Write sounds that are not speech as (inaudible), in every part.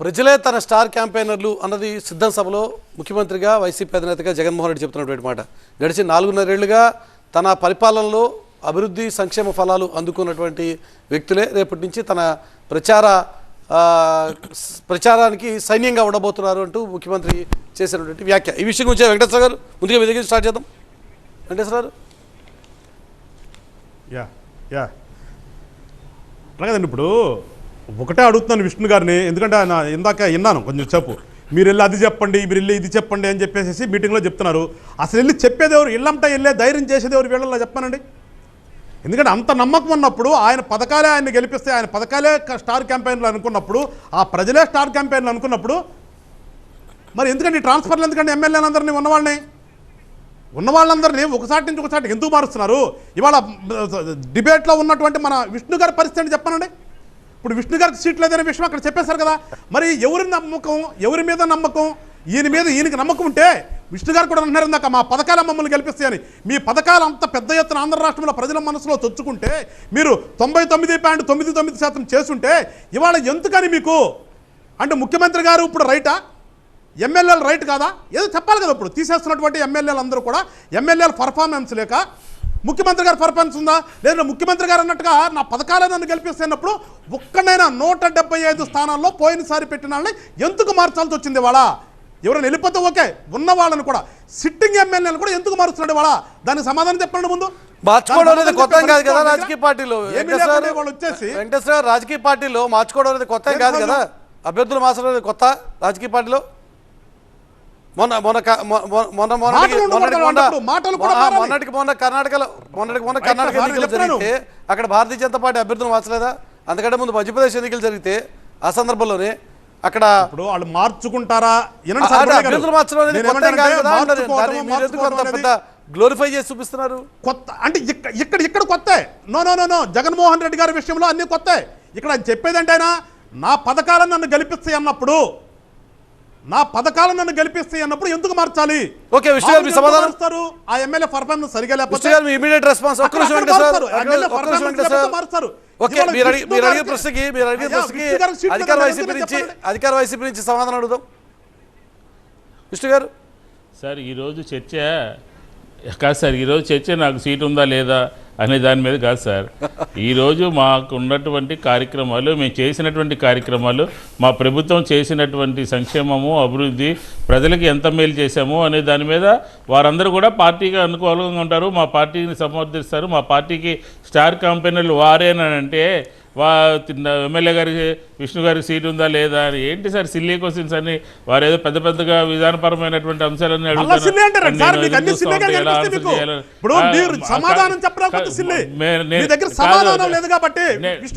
ప్రజలే తన స్టార్ క్యాంపెయినర్లు అన్నది సిద్ధం సభలో ముఖ్యమంత్రిగా వైసీపీ అధినేతగా జగన్మోహన్ రెడ్డి చెప్తున్నటువంటి మాట. గడిచిన నాలుగున్నరేళ్ళుగా తన పరిపాలనలో అభివృద్ధి సంక్షేమ ఫలాలు అందుకున్నటువంటి వ్యక్తులే. రేపటి నుంచి తన ప్రచార ప్రచారానికి సైన్యంగా ఉండబోతున్నారు అంటూ ముఖ్యమంత్రి చేసినటువంటి వ్యాఖ్య. ఈ విషయం గురించి వెంకటేశ్వర గారు ముందుగా మీ దగ్గర స్టార్ట్ చేద్దాం. వెంకటేశ్వర గారు? Yeah yeah. అలాగేదండి ఇప్పుడు ఒకటే అడుగుతున్నాను విష్ణు గారిని ఎందుకంటే ఆయన ఇందాక విన్నాను కొంచెం సేపు మీరు వెళ్ళి అది చెప్పండి మీరు వెళ్ళి ఇది చెప్పండి అని చెప్పేసి మీటింగ్లో చెప్తున్నారు. అసలు వెళ్ళి చెప్పేది ఎవరు? ఇల్లంతా వెళ్ళే ధైర్యం చేసేది ఎవరు వీళ్ళలో చెప్పానండి? ఎందుకంటే అంత నమ్మకం ఉన్నప్పుడు ఆయన పథకాలే ఆయన గెలిపిస్తే ఆయన పథకాలే స్టార్ క్యాంపెయిన్లు అనుకున్నప్పుడు ఆ ప్రజలే స్టార్ క్యాంపెయిన్లు అనుకున్నప్పుడు మరి ఎందుకండి ఈ ట్రాన్స్ఫర్లు ఎందుకండి ఎమ్మెల్యేలందరినీ ఉన్నవాళ్ళని? ఉన్న వాళ్ళందరినీ ఒకసారి నుంచి ఒకసారి ఎందుకు మారుస్తున్నారు? ఇవాళ డిబేట్లో ఉన్నటువంటి మన విష్ణు గారి పరిస్థితి చెప్పానండి చెప్పనండి? ఇప్పుడు విష్ణు గారికి సీట్ లేదనే విషయం అక్కడ చెప్పేశారు కదా. మరి ఎవరి నమ్మకం ఎవరి మీద నమ్మకం? ఈయన మీద ఈయనకి నమ్మకం ఉంటే విష్ణు గారు కూడా అన్నారు ఇందాక మా పథకాల మమ్మల్ని గెలిపిస్తాయని. మీ పథకాలు అంత పెద్ద ఎత్తున ఆంధ్ర రాష్ట్రంలో ప్రజల మనసులో చొచ్చుకుంటే మీరు తొంభై తొమ్మిది పాయింట్ తొమ్మిది తొమ్మిది శాతం చేసుంటే ఇవాళ ఎందుకని మీకు? అంటే ముఖ్యమంత్రి గారు ఇప్పుడు రైటా? ఎమ్మెల్యేలు రైట్ కాదా? ఏదో చెప్పాలి కదా ఇప్పుడు. తీసేస్తున్నటువంటి ఎమ్మెల్యేలు అందరూ కూడా ఎమ్మెల్యేల పర్ఫార్మెన్స్ లేక ముఖ్యమంత్రి గారి పర్ఫార్మెన్స్ ఉందా? లేదా ముఖ్యమంత్రి గారు అన్నట్టుగా నా పథకాలే నన్ను గెలిపిస్తున్నప్పుడు ఒక్కడైనా నూట డెబ్బై ఐదు స్థానాల్లో పోయినసారి పెట్టిన వాళ్ళని ఎందుకు మార్చాల్సి వచ్చింది వాళ్ళ ఎవరైనా వెళ్ళిపోతే ఓకే ఉన్న వాళ్ళని కూడా. సిట్టింగ్ ఎమ్మెల్యేలు కూడా ఎందుకు మారుస్తున్నాడు వాళ్ళ దానికి సమాధానం చెప్పండి ముందు. మార్చుకోవడం అనేది కొత్త కాదు కదా రాజకీయ పార్టీలో. వాళ్ళు వచ్చేసి వెంకటేశ్వర రాజకీయ పార్టీలో మార్చుకోవడం అనేది కొత్త కాదు. కదా? అభ్యర్థులు మార్చడం అనేది కొత్త రాజకీయ పార్టీలో. మొన్న మొన్న మొన్నటికి మొన్న కర్ణాటకలో మొన్నటికి మొన్న కర్ణాటక ఎన్నికలు. జరిగితే అక్కడ భారతీయ జనతా పార్టీ అభ్యర్థులు మార్చలేదా అందుకంటే ముందు మధ్యప్రదేశ్ ఎన్నికలు జరిగితే ఆ సందర్భంలోనే అక్కడ ఇప్పుడు వాళ్ళు మార్చుకుంటారా. అభ్యర్థులు మార్చడం గ్లోరిఫై చేసి చూపిస్తున్నారు? కొత్త అంటే ఇక్కడ ఇక్కడ కొత్త. No no no no. Jaganmohan Reddy garu విషయంలో అన్ని కొత్త. ఇక్కడ ఆయన చెప్పేది అంటే ఆయన నా పథకాలను నన్ను గెలిపిస్తాయి అన్నప్పుడు నా పథకాలను నన్ను గెలిపిస్తాయి అన్నప్పుడు ఎందుకు మార్చాలి ఓకే, విష్ణు గారు, మీ సమాధానం? మారుస్తారు? ఆ ఎమ్మెల్యే పర్ఫార్మెన్స్ సరిగా లేకపోతే విష్ణు గారు మీ ఇమీడియట్ రెస్పాన్స్ ఒక్క నిమిషం మారుస్తారు. ఓకే మీరు అడిగి మీరు ప్రశ్నకి మీరు అడిగే ప్రశ్నకి అధికార వైసీపీ నుంచి? అధికార వైసీపీ నుంచి సమాధానం అడుగుదాం విష్ణు గారు సార్ ఈరోజు చర్చ కాదు సార్ ఈరోజు చర్చ నాకు సీట్ ఉందా లేదా అనే దాని మీద కాదు సార్. ఈరోజు మాకు ఉన్నటువంటి కార్యక్రమాలు మేము చేసినటువంటి కార్యక్రమాలు మా ప్రభుత్వం చేసినటువంటి సంక్షేమము అభివృద్ధి ప్రజలకి ఎంత మేలు చేశాము అనే దాని మీద వారందరూ కూడా పార్టీగా అనుకూలంగా ఉంటారు. మా పార్టీని సమర్థిస్తారు. మా పార్టీకి స్టార్ కంపెనీలు వారేనంటే వా ఎమ్మెల్యే గారికి విష్ణు గారికి సీట్ ఉందా లేదా అని. ఏంటి సార్ సిల్లీ క్వశ్చన్స్ అని? వారు ఏదో పెద్ద పెద్దగా విధానపరమైనటువంటి అంశాలన్నీ అడుగుతారు. సమాధానం మే- దగ్గర సమాధానం లేదు కాబట్టి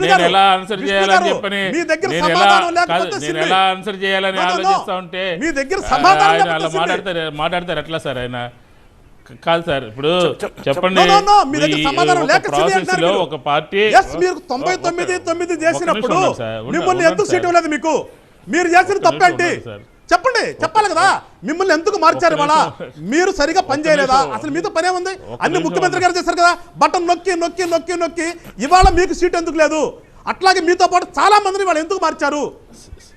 నేను ఎలా ఆన్సర్ చేయాలని చెప్పని మీ దగ్గర సమాధానం లేకపోతే నేను. ఎలా ఆన్సర్ చేయాలని. ఆలోచిస్తా ఉంటే మీ దగ్గర సమాధానం అలా. మాట్లాడతారు మాట్లాడతారు ఎట్లా సార్ ఆయన కాదు సార్ ఇప్పుడు చెప్పండి ప్రాసెస్లో. ఒక పార్టీ మీరు తొంభై తొమ్మిది తొమ్మిది చేసినప్పుడు మిమ్మల్ని ఎందుకు. సీట్ ఇవ్వలేదు మీకు మీరు చేసిన తప్పేంటి. చెప్పండి చెప్పాలి కదా. మిమ్మల్ని ఎందుకు మార్చారు ఇవాళ. మీరు సరిగా పని చేయలేదా. అసలు మీతో పనే ఉంది అన్ని ముఖ్యమంత్రి. గారు చేశారు కదా. బటన్ నొక్కి నొక్కి నొక్కి నొక్కి. ఇవాళ మీకు సీట్ ఎందుకు లేదు? అట్లాగే మీతో పాటు చాలా మందిని వాళ్ళు ఎందుకు మార్చారు?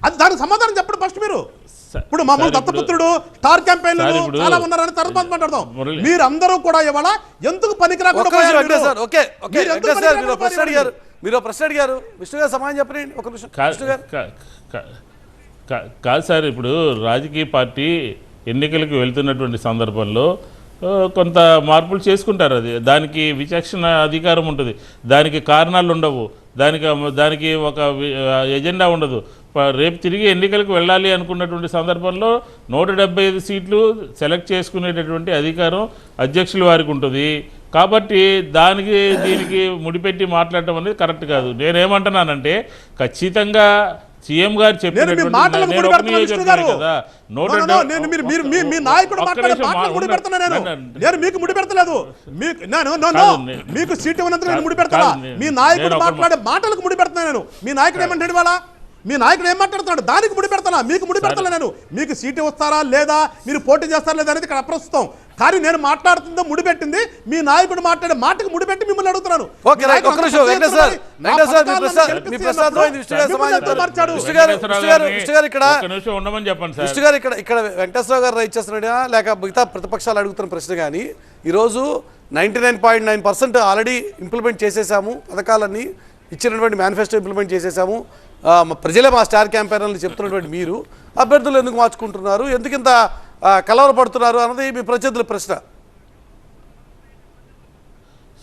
అది దానికి సమాధానం చెప్పండి ఫస్ట్ మీరు. ఇప్పుడు మమ్మల్ని దత్తపుత్రుడు స్టార్ క్యాంపెయిన్ చాలా ఉన్నారని తర్వాత మాట్లాడదాం. మీరందరూ కూడా ఇవాళ ఎందుకు పనికి రాకుండా మీరు? ప్రశ్న అడిగారు. విష్ణు గారు సమాధానం చెప్పండి ఒక నిమిషం. కాదు సార్ ఇప్పుడు రాజకీయ పార్టీ ఎన్నికలకు వెళ్తున్నటువంటి సందర్భంలో కొంత మార్పులు చేసుకుంటారు అది. దానికి విచక్షణ అధికారం ఉంటుంది. దానికి కారణాలు ఉండవు. దానికి దానికి ఒక ఎజెండా ఉండదు. రేపు తిరిగి ఎన్నికలకు వెళ్ళాలి అనుకున్నటువంటి సందర్భంలో నూట ఐదు సీట్లు సెలెక్ట్ చేసుకునేటటువంటి అధికారం అధ్యక్షుల వారికి ఉంటుంది. కాబట్టి దానికి దీనికి ముడిపెట్టి మాట్లాడటం అనేది కరెక్ట్ కాదు. నేనేమంటున్నానంటే ఖచ్చితంగా సీఎం గారు నేను మీకు ముడి పెడతలేదు మీకు సీట్ ఇవ్వనందుకు నేను ముడి పెడతా మీ నాయకుడు మాట్లాడే మాటలకు ముడి పెడుతున్నా నేను. మీ నాయకుడు ఏమంటాడు ఇవాళ? మీ నాయకుడు ఏం మాట్లాడుతున్నాడు? దానికి ముడి పెడతానా మీకు ముడి పెడతాను నేను. మీకు సీటు వస్తారా లేదా? మీరు పోటీ చేస్తారా లేదా అనేది ఇక్కడ అప్రస్తుతం. కానీ నేను మాట్లాడుతుందో ముడిపెట్టింది. మీ నాయకుడు మాట్లాడే మాటకు ముడిపెట్టి మిమ్మల్ని అడుగుతున్నాను. ఇక్కడ ఒక్క నిమిషం ఉండమని చెప్పండి సార్. విష్ణు గారు ఇక్కడ ఇక్కడ వెంకటేశ్వర గారు రైట్ చేస్తున్నాడా? లేక మిగతా ప్రతిపక్షాలు అడుగుతున్న ప్రశ్న కానీ ఈరోజు ninety nine point nine percent already implement చేసేసాము పథకాలన్నీ ఇచ్చినటువంటి మేనిఫెస్టో ఇంప్లిమెంట్ చేసేసాము. ప్రజలే మా స్టార్ క్యాంపెయినర్లు చెప్తున్నటువంటి మీరు. అభ్యర్థులు ఎందుకు మార్చుకుంటున్నారు? ఎందుకు ఇంత ఆ, కలవరపడుతున్నారు అన్నది మీ ప్రత్యర్థుల ప్రశ్న.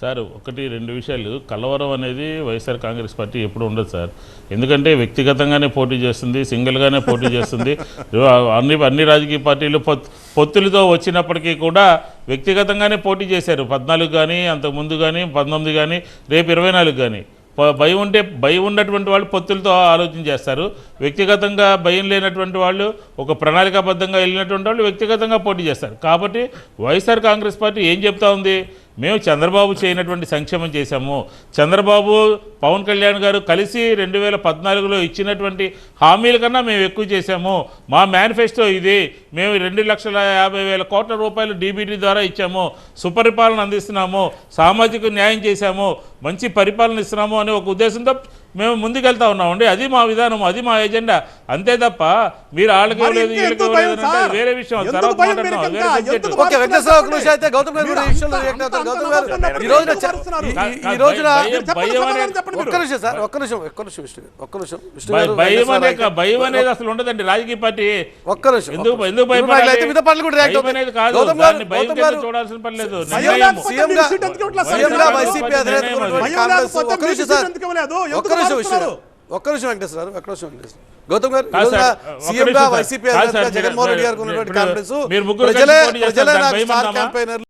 సార్ ఒకటి రెండు విషయాలు. కలవరం అనేది వైఎస్ఆర్ కాంగ్రెస్ పార్టీ ఎప్పుడు ఉండదు సార్. ఎందుకంటే వ్యక్తిగతంగానే పోటీ చేస్తుంది సింగిల్గానే పోటీ చేస్తుంది. (laughs) అన్ని అన్ని రాజకీయ పార్టీలు పొత్ పొత్తులతో వచ్చినప్పటికీ కూడా వ్యక్తిగతంగానే పోటీ చేశారు. పద్నాలుగు కానీ అంతకుముందు కానీ పంతొమ్మిది కానీ రేపు ఇరవై నాలుగు కానీ. భయం ఉంటే భయం ఉన్నటువంటి వాళ్ళు పొత్తులతో ఆలోచన చేస్తారు. వ్యక్తిగతంగా భయం లేనటువంటి వాళ్ళు ఒక ప్రణాళికాబద్ధంగా వెళ్ళినటువంటి వాళ్ళు వ్యక్తిగతంగా పోటీ చేస్తారు. కాబట్టి వైఎస్ఆర్ కాంగ్రెస్ పార్టీ ఏం చెప్తా ఉంది? మేము చంద్రబాబు చేయనటువంటి సంక్షేమం చేశాము. చంద్రబాబు పవన్ కళ్యాణ్ గారు కలిసి రెండు వేల పద్నాలుగులో ఇచ్చినటువంటి హామీల కన్నా మేము ఎక్కువ చేశాము. మా మేనిఫెస్టో ఇది. మేము రెండు లక్షల యాభై వేల కోట్ల రూపాయలు డీబీటీ ద్వారా ఇచ్చాము. సుపరిపాలన అందిస్తున్నాము. సామాజిక న్యాయం చేశాము. మంచి పరిపాలన ఇస్తున్నాము అనే ఒక ఉద్దేశంతో మేము ముందుకెళ్తా ఉన్నామండి అది మా విధానం అది మా ఎజెండా అంతే తప్ప మీరు వాళ్ళకి? వేరే విషయం భయం అనే భయం అనేది అసలు ఉండదండి రాజకీయ పార్టీ ఒక్క నిమిషం ఎందుకు. భయపడాలి? కాదు భయం చూడాల్సిన పని లేదు నిర్ణయం. ఒక్క నిమిషం? ఒక్క గారు వెంకటేశ్వర గారు ఒక్క నిమిషం వెంకటేశ్వర గౌతమ్ గారు సీఎం గా. వైసీపీ జగన్మోహన్ రెడ్డి గారికి ఉన్నటువంటి కాన్ఫిడెన్స్ కలిసి ప్రజలే ప్రజలే నాకు స్టార్